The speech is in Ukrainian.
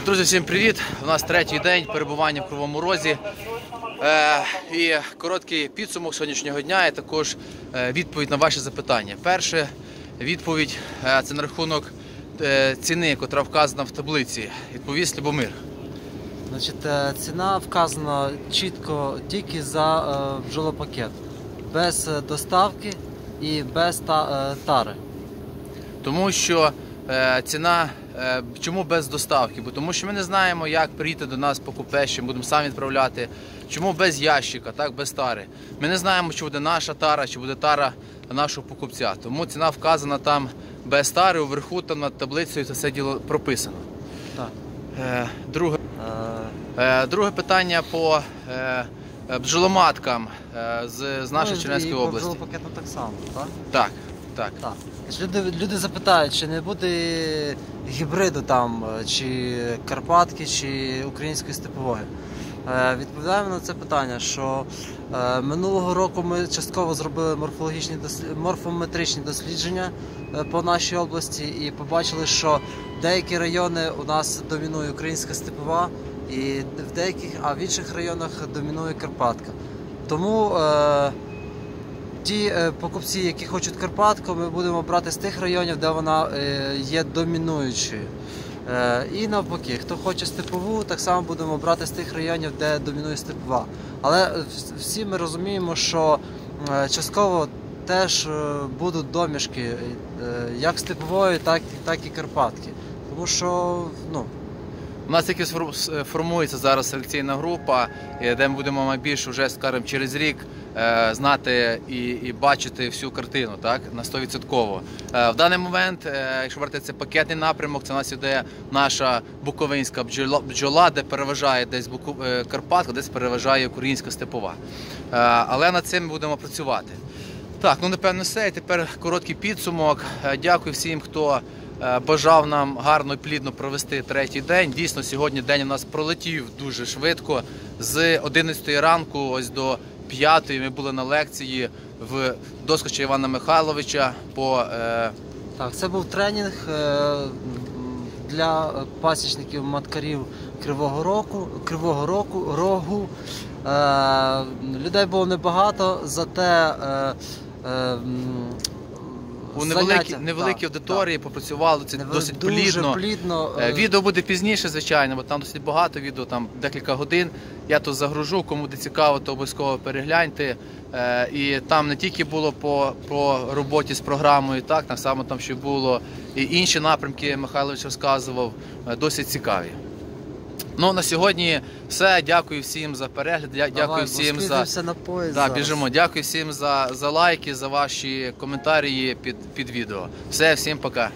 Друзі, всім привіт! У нас третій день перебування в Кривому Розі. Е, і короткий підсумок сьогоднішнього дня і також е, відповідь на ваші запитання. Перше відповідь е, це на рахунок е, ціни, котра вказана в таблиці. Відповість Любомир. Значить, е, ціна вказана чітко тільки за е, бджолопакет, без е, доставки і без е, тари. Тому що е, ціна е, чому без доставки? Бо тому що ми не знаємо, як прийти до нас покупець, чи будемо самі відправляти. Чому без ящика, так без тари? Ми не знаємо, чи буде наша тара, чи буде тара нашого покупця. Тому ціна вказана там без тари, уверху там над таблицею це все діло прописано. Так. Е, друге, Е, е, друге питання по е, е, бджоломаткам е, з, нашої ну, Чернівської по області. бджолопакету так само, так? Так, так. Так. Люди, люди запитають, чи не буде гібриду там, чи Карпатки, чи української степової. Е, відповідаємо на це питання, що е, минулого року ми частково зробили морфологічні дослід... морфометричні дослідження е, по нашій області і побачили, що деякі райони у нас домінує українська степова, і в деяких, а в інших районах домінує Карпатка. Тому ті е, покупці, які хочуть Карпатку, ми будемо брати з тих районів, де вона е, є домінуючою. Е, І навпаки, хто хоче степову, так само будемо брати з тих районів, де домінує степова. Але всі ми розуміємо, що частково теж будуть домішки як степової, так, так і Карпатки. Тому що ну, У нас тільки формується зараз селекційна група, де ми будемо найбільше вже скажімо, через рік знати і, і бачити всю картину так, на 100%. Е, В даний момент, е, якщо брати це пакетний напрямок, це у нас іде наша буковинська бджола, де переважає десь е, Карпатка, десь переважає українська степова. Е, Але над цим ми будемо працювати. Так, ну напевно все. І тепер короткий підсумок. Е, Дякую всім, хто е, бажав нам гарно і плідно провести третій день. Дійсно, сьогодні день у нас пролетів дуже швидко. З 11 ранку ось до 5 ми були на лекції в доскоча Івана Михайловича по е, Так, це був тренінг е, для пасічників маткарів Кривого Року, Кривого Року, Рогу. Е, Людей було небагато, зате е, е, у невеликій, невеликій аудиторії попрацювали. Це так. досить Дуже плідно. плідно. Е, е, Відео буде пізніше, звичайно, бо там досить багато відео, там декілька годин. Я тут загружу, кому де цікаво, то обов'язково перегляньте. Е, І там не тільки було по, по роботі з програмою, так, так само там ще було і інші напрямки Михайлович розказував, досить цікаві. Ну, на сьогодні все. Дякую всім за перегляд. дя- давай, Дякую бо всім за. спізнився на поїзд да, зараз. біжимо. Дякую всім за, за лайки, за ваші коментарі під, під відео. Все, всім пока.